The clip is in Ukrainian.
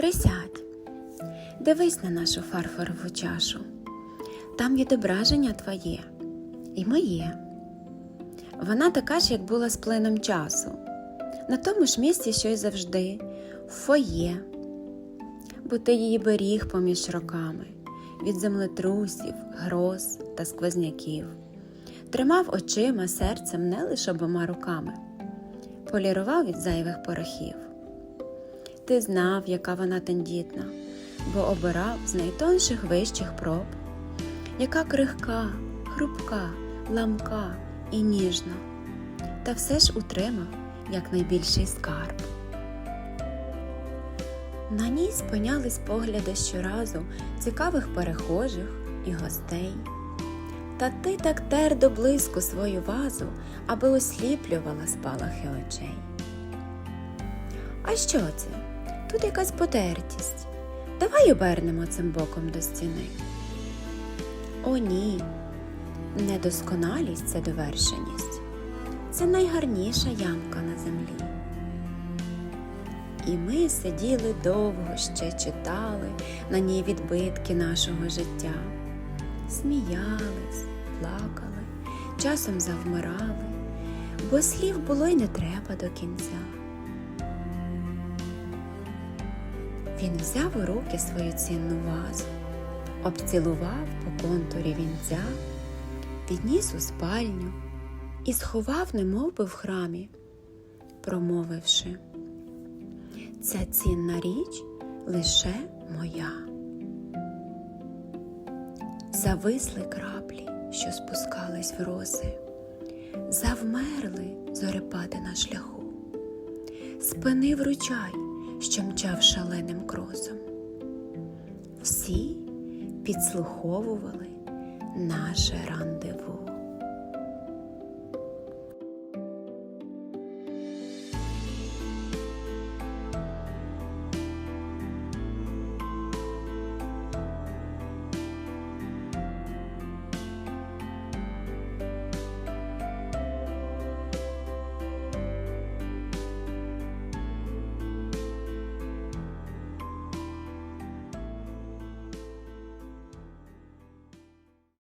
Присядь, дивись на нашу фарфорову чашу. Там відображення твоє і моє. Вона така ж, як була з плином часу, на тому ж місці, що й завжди, в фоє, бо ти її беріг поміж роками від землетрусів, гроз та сквозняків, тримав очима, серцем не лише обома руками, полірував від зайвих порохів. Ти знав, яка вона тендітна, бо обирав з найтонших вищих проб, яка крихка, хрупка, ламка і ніжна, та все ж утримав як найбільший скарб. На ній спинялись погляди щоразу цікавих перехожих і гостей. Та ти так тердо близько свою вазу, аби осліплювала спалахи очей. А що це? Тут якась потертість. Давай обернемо цим боком до стіни. О, ні, недосконалість це довершеність. Це найгарніша ямка на землі. І ми сиділи довго ще читали на ній відбитки нашого життя, сміялись, плакали, часом завмирали, бо слів було й не треба до кінця. Він взяв у руки свою цінну вазу, обцілував по контурі вінця, підніс у спальню і сховав, немов би в храмі, промовивши. Ця цінна річ лише моя. Зависли краплі, що спускались в роси, завмерли зорепади на шляху, спинив ручай, що мчав шаленим кросом. Всі підслуховували наше рандеву.